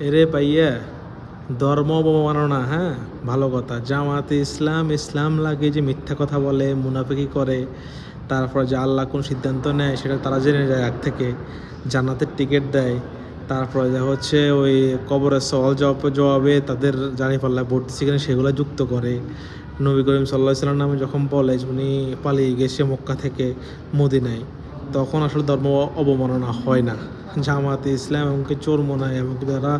এরে পাইয়া, ধর্ম অবমাননা হ্যাঁ? ভালো কথা। জামাতে ইসলাম ইসলাম লাগে যে মিথ্যা কথা বলে, মুনাফিকি করে, তারপর যে আল্লাহ কোন সিদ্ধান্ত নেয়, সেটা তারা জেনে যায় আগ থেকে। জান্নাতের টিকিট দেয়। তারপরে যা হচ্ছে, ওই কবরের সওয়াল জবাব জবাবে তাদের জানি পাল্লা ভর্তি সেখানে সেগুলো যুক্ত করে। নবী করিম সাল্লাহ সাল্লাম নামে যখন বলে, উনি পালিয়ে গেছে মক্কা থেকে মদিনায়। তখন আসলে ধর্ম অবমাননা হয় না। জামাতে ইসলাম এমনকি চোর মনায় এমনকি তারা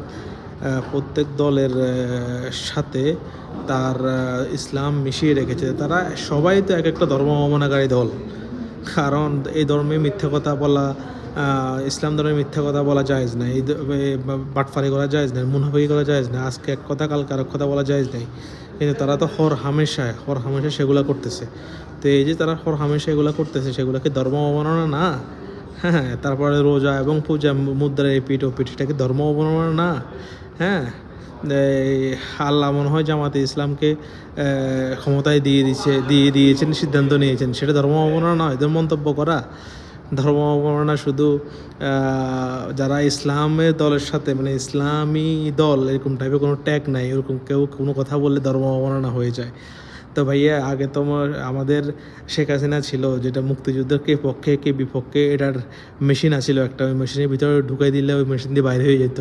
প্রত্যেক দলের সাথে তার ইসলাম মিশিয়ে রেখেছে, তারা সবাই তো এক একটা ধর্ম অবমাননাকারী দল। কারণ এই ধর্মে মিথ্যা কথা বলা ইসলাম ধর্মে মিথ্যা কথা বলা যায়জ নাই। এই বাটফারি করা যায়জ নাই মুনাফি করা যায়জ নাই, আজকে এক কথা, কালকে আরেক কথা বলা যায়জ নাই। কিন্তু তারা তো হর হামেশায়, হর হামেশা সেগুলো করতেছে। তো এই যে তারা হর হামেশা এগুলা করতেছে সেগুলো কি ধর্ম অবমাননা না। হ্যাঁ তারপরে রোজা এবং পূজা মুদ্রার এই পিঠ ও পিঠ এটা কি ধর্ম অবমাননা না। হ্যাঁ আল্লাহ মনে হয় জামাতে ইসলামকে ক্ষমতায় দিয়ে দিচ্ছে দিয়ে দিয়েছেন, সিদ্ধান্ত নিয়েছেন। সেটা ধর্ম অবমাননা নয়, এদের মন্তব্য করা। ধর্ম অবমাননা শুধু যারা ইসলামের দলের সাথে মানে ইসলামী দল, এরকম টাইপের কোনো ট্যাগ নাই এরকম কেউ কোনো কথা বললে ধর্ম অবমাননা হয়ে যায়। তো ভাইয়া আগে তোমার আমাদের শেখ হাসিনা ছিল যেটা মুক্তিযুদ্ধের কে পক্ষে কে বিপক্ষে এটার মেশিন আছিল একটা ওই মেশিনের ভিতরে ঢুকাই দিলে ওই মেশিন দিয়ে বাইরে হয়ে যেত।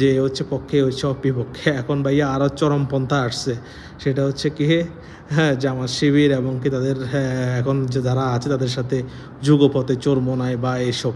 যে হচ্ছে পক্ষে হচ্ছে বিপক্ষে এখন ভাইয়া আরও চরমপন্থা আসছে। সেটা হচ্ছে কি হ্যাঁ জামাত শিবির এবং কি তাদের হ্যাঁ, এখন যে যারা আছে তাদের সাথে যুগপথে চোর মনায় বা এসব।